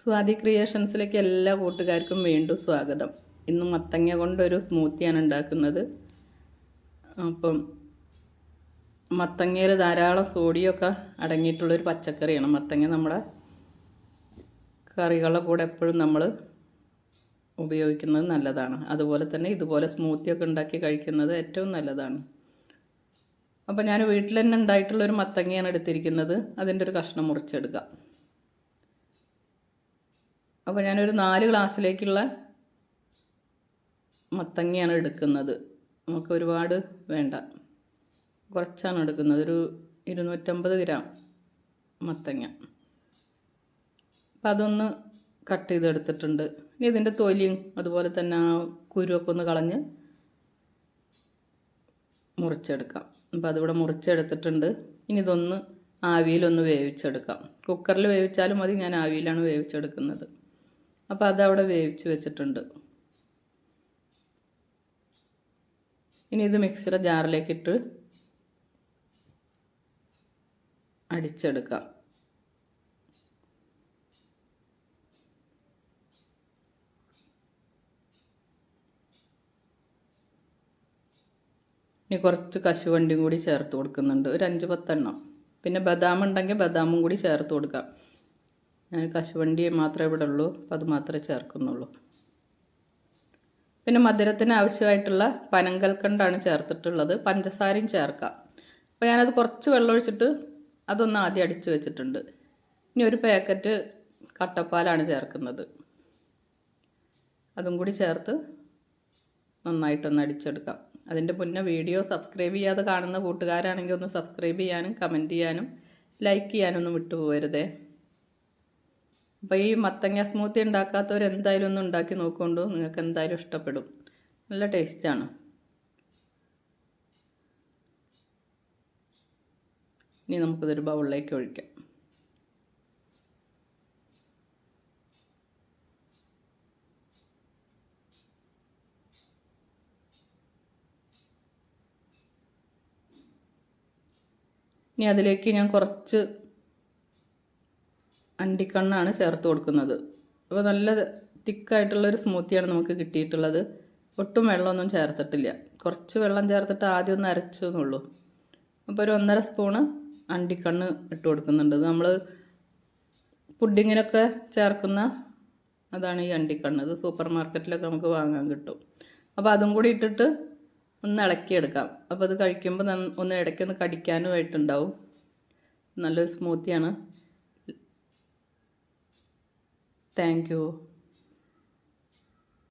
സ്വാതി ക്രിയേഷൻസിലേക്ക് എല്ലാ കൂട്ടുകാർക്കും വീണ്ടും സ്വാഗതം. ഇന്ന് മത്തങ്ങ കൊണ്ടൊരു സ്മൂത്തിയാണ് ഉണ്ടാക്കുന്നത്. അപ്പം മത്തങ്ങയിൽ ധാരാളം സോഡിയൊക്കെ അടങ്ങിയിട്ടുള്ളൊരു പച്ചക്കറിയാണ് മത്തങ്ങ. നമ്മുടെ കറികളുടെ കൂടെ എപ്പോഴും നമ്മൾ ഉപയോഗിക്കുന്നത് നല്ലതാണ്. അതുപോലെ തന്നെ ഇതുപോലെ സ്മൂത്തിയൊക്കെ ഉണ്ടാക്കി കഴിക്കുന്നത് ഏറ്റവും നല്ലതാണ്. അപ്പോൾ ഞാൻ വീട്ടിൽ തന്നെ ഉണ്ടായിട്ടുള്ളൊരു മത്തങ്ങയാണ് എടുത്തിരിക്കുന്നത്. അതിന്റെ ഒരു കഷ്ണം മുറിച്ചെടുക്കാം. അപ്പോൾ ഞാനൊരു നാല് ഗ്ലാസ്സിലേക്കുള്ള മത്തങ്ങയാണ് എടുക്കുന്നത്. നമുക്ക് ഒരുപാട് വേണ്ട. കുറച്ചാണ് എടുക്കുന്നത്. ഒരു ഇരുന്നൂറ്റമ്പത് ഗ്രാം മത്തങ്ങ. അപ്പം അതൊന്ന് കട്ട് ചെയ്തെടുത്തിട്ടുണ്ട്. ഇനി ഇതിന്റെ തൊലിയും അതുപോലെ തന്നെ ആ കുരുവൊക്കെ ഒന്ന് കളഞ്ഞ് മുറിച്ചെടുക്കാം. അപ്പോൾ അതിവിടെ മുറിച്ചെടുത്തിട്ടുണ്ട്. ഇനി ഇതൊന്ന് ആവിയിലൊന്ന് വേവിച്ചെടുക്കാം. കുക്കറിൽ വേവിച്ചാലും മതി. ഞാൻ ആവിയിലാണ് വേവിച്ചെടുക്കുന്നത്. അപ്പോൾ അതവിടെ വേവിച്ച് വെച്ചിട്ടുണ്ട്. ഇനി ഇത് മിക്സിയുടെ ജാറിലേക്കിട്ട് അടിച്ചെടുക്കാം. ഇനി കുറച്ച് കശുവണ്ടിയും കൂടി ചേർത്ത് കൊടുക്കുന്നുണ്ട്. ഒരു അഞ്ച് പത്തെണ്ണം. പിന്നെ ബദാം ഉണ്ടെങ്കിൽ ബദാമും കൂടി ചേർത്ത് കൊടുക്കാം. ഞാൻ കശുവണ്ടി മാത്രമേ ഇവിടെ ഉള്ളൂ അപ്പം അത് മാത്രമേ ചേർക്കുന്നുള്ളൂ. പിന്നെ മധുരത്തിന് ആവശ്യമായിട്ടുള്ള പനങ്കൽക്കണ്ടാണ് ചേർത്തിട്ടുള്ളത്. പഞ്ചസാരയും ചേർക്കാം. അപ്പോൾ ഞാനത് കുറച്ച് വെള്ളം ഒഴിച്ചിട്ട് അതൊന്ന് ആദ്യം അടിച്ച് വെച്ചിട്ടുണ്ട്. ഇനി ഒരു പാക്കറ്റ് കട്ടപ്പാലാണ് ചേർക്കുന്നത്. അതും കൂടി ചേർത്ത് നന്നായിട്ടൊന്ന് അടിച്ചെടുക്കാം. അതിന്റെ മുന്നേ വീഡിയോ സബ്സ്ക്രൈബ് ചെയ്യാതെ കാണുന്ന കൂട്ടുകാരാണെങ്കിൽ ഒന്ന് സബ്സ്ക്രൈബ് ചെയ്യാനും കമന്റ് ചെയ്യാനും ലൈക്ക് ചെയ്യാനും ഒന്നും വിട്ടുപോകരുതേ. അപ്പോൾ ഈ മത്തങ്ങ സ്മൂത്തി ഉണ്ടാക്കാത്തവർ എന്തായാലും ഒന്ന് ഉണ്ടാക്കി നോക്കുകൊണ്ടു നിങ്ങൾക്ക് എന്തായാലും ഇഷ്ടപ്പെടും. നല്ല ടേസ്റ്റാണ് ഇനി നമുക്കിതൊരു ബൗളിലേക്ക് ഒഴിക്കാം. ഇനി അതിലേക്ക് ഞാൻ കുറച്ച് അണ്ടിക്കണ്ണാണ് ചേർത്ത് കൊടുക്കുന്നത്. അപ്പോൾ നല്ല തിക്കായിട്ടുള്ളൊരു സ്മൂത്തിയാണ് നമുക്ക് കിട്ടിയിട്ടുള്ളത്. ഒട്ടും വെള്ളമൊന്നും ചേർത്തിട്ടില്ല. കുറച്ച് വെള്ളം ചേർത്തിട്ട് ആദ്യം ഒന്ന് അരച്ചു എന്നുള്ളൂ അപ്പോൾ ഒരു ഒന്നര സ്പൂണ് അണ്ടിക്കണ്ണ് ഇട്ട് കൊടുക്കുന്നുണ്ട്. നമ്മൾ പുഡിങ്ങിനൊക്കെ ചേർക്കുന്ന അതാണ് ഈ അണ്ടിക്കണ്ണ്. ഇത് സൂപ്പർ മാർക്കറ്റിലൊക്കെ നമുക്ക് വാങ്ങാൻ കിട്ടും. അപ്പോൾ അതും കൂടി ഇട്ടിട്ട് ഒന്ന് ഇളക്കിയെടുക്കാം. അപ്പോൾ അത് കഴിക്കുമ്പോൾ ഒന്ന് ഇടയ്ക്കൊന്ന് കടിക്കാനുമായിട്ടുണ്ടാവും നല്ലൊരു സ്മൂത്തിയാണ്. Thank you.